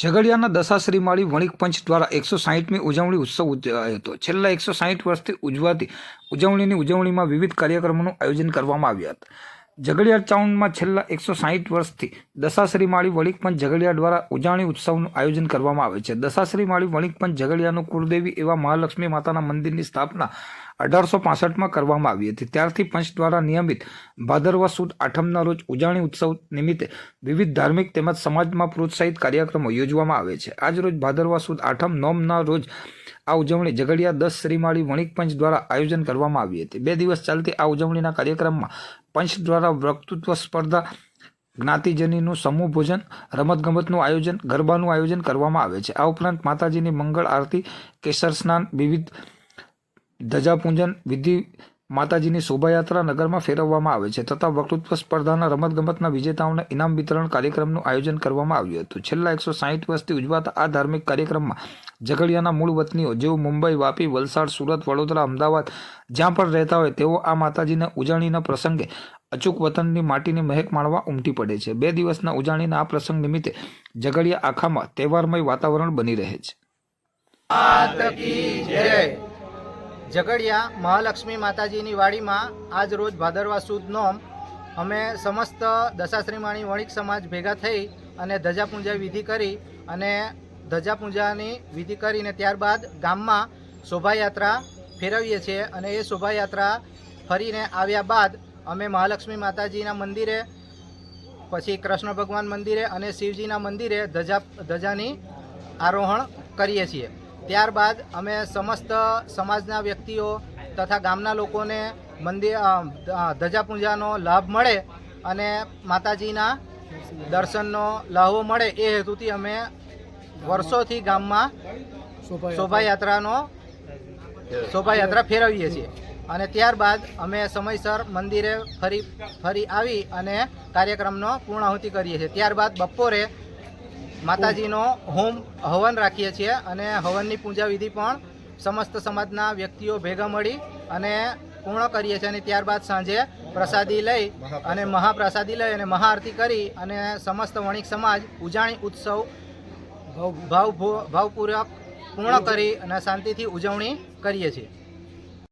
ઝઘડિયાના દશાશ્રી માળી વણિક પંચ દ્વારા એકસો સાહીઠમી ઉજવણી ઉત્સવ ઉજવાયો હતો. છેલ્લા એકસો સાહીઠ વર્ષથી ઉજવાતી ઉજવણીની ઉજવણીમાં વિવિધ કાર્યક્રમોનું આયોજન કરવામાં આવ્યા હતા. ઝઘડિયા ટાઉનમાં છેલ્લા એકસો સાહીઠ વર્ષથી દશાશ્રી માળી વણિક પંચ ઝઘડિયા દ્વારા ઉજાણી ઉત્સવનું આયોજન કરવામાં આવે છે. દશાશ્રી માળી વણિક પંચ ઝઘડિયાનું કુળદેવી એવા મહાલક્ષ્મી માતાના મંદિરની સ્થાપના અઢારસો પાસઠમાં કરવામાં આવી હતી. ત્યારથી પંચ દ્વારા નિયમિત ભાદરવા સુદ આઠમના રોજ ઉજાણી ઉત્સવ નિમિત્તે વિવિધ ધાર્મિક તેમજ સમાજમાં પ્રોત્સાહિત કાર્યક્રમો યોજવામાં આવે છે. આજ રોજ ભાદરવા સુદ આઠમ નોમના રોજ આ ઉજવણી ઝઘડિયા દસ શ્રીમાળી વણિક પંચ દ્વારા આયોજન કરવામાં આવી હતી. બે દિવસ ચાલતી આ ઉજવણીના કાર્યક્રમમાં પંચ દ્વારા વક્તૃત્વ સ્પર્ધા, જ્ઞાતિજનીનું સમૂહ ભોજન, રમતગમતનું આયોજન, ગરબાનું આયોજન કરવામાં આવે છે. આ ઉપરાંત માતાજીની મંગળ આરતી, કેસર સ્નાન, વિવિધ ધજાપૂજન વિધિ માતાજીની શોભાયાત્રા નગરમાં ફેરવવામાં આવે છે તથા વક્તૃત્વ સ્પર્ધાના રમતગમતના વિજેતાઓને ઇનામ વિતરણ કાર્યક્રમનું આયોજન કરવામાં આવ્યું હતું. છેલ્લા એકસો સાહીઠ વર્ષથી ઉજવાતા આ ધાર્મિક કાર્યક્રમમાં ઝઘડિયાના મૂળ વતનીઓ જેઓ મુંબઈ, વાપી, વલસાડ, સુરત, વડોદરા, અમદાવાદ જ્યાં પણ રહેતા હોય તેઓ આ માતાજીના ઉજાણીના પ્રસંગે અચૂક વતનની માટીની મહેક માણવા ઉમટી પડે છે. બે દિવસના ઉજાણીના આ પ્રસંગ નિમિત્તે ઝઘડિયા આખામાં તહેવારમય વાતાવરણ બની રહે છે. ઝઘડિયા મહાલક્ષ્મી માતાજીની વાડીમાં આજ રોજ ભાદરવા સુદ નોમ અમે સમસ્ત દશાશ્રીમાણી વણિક સમાજ ભેગા થઈ અને ધજાપૂજા વિધિ કરી અને ધજાપૂજાની વિધિ કરીને ત્યારબાદ ગામમાં શોભાયાત્રા ફેરવીએ છીએ અને એ શોભાયાત્રા ફરીને આવ્યા બાદ અમે મહાલક્ષ્મી માતાજીના મંદિરે, પછી કૃષ્ણ ભગવાન મંદિરે અને શિવજીના મંદિરે ધજા, ધજાની આરોહણ કરીએ છીએ. ત્યારબાદ અમે સમસ્ત સમાજના વ્યક્તિઓ તથા ગામના લોકોને મંદિર અ, અ, લાભ મળે અને માતાજીના દર્શનનો લહાવો મળે એ હેતુથી અમે વર્ષોથી ગામમાં શોભાયાત્રાનો શોભાયાત્રા ફેરવીએ છીએ. અને ત્યારબાદ અમે સમયસર મંદિરે ફરી ફરી આવી અને કાર્યક્રમનો પૂર્ણાહુતિ કરીએ છીએ. ત્યારબાદ બપોરે માતાજીનો હોમ હવન રાખીએ છીએ અને હવનની પૂજા વિધિ પણ સમસ્ત સમાજના વ્યક્તિઓ ભેગા મળી અને પૂર્ણ કરીએ છીએ અને ત્યારબાદ સાંજે પ્રસાદી લઈ અને મહાપ્રસાદી લઈ અને મહાઆરતી કરી અને સમસ્ત વણિક સમાજ ઉજાણી ઉત્સવ ભાવ ભાવપૂર્વક પૂર્ણ કરી અને શાંતિથી ઉજવણી કરીએ છીએ.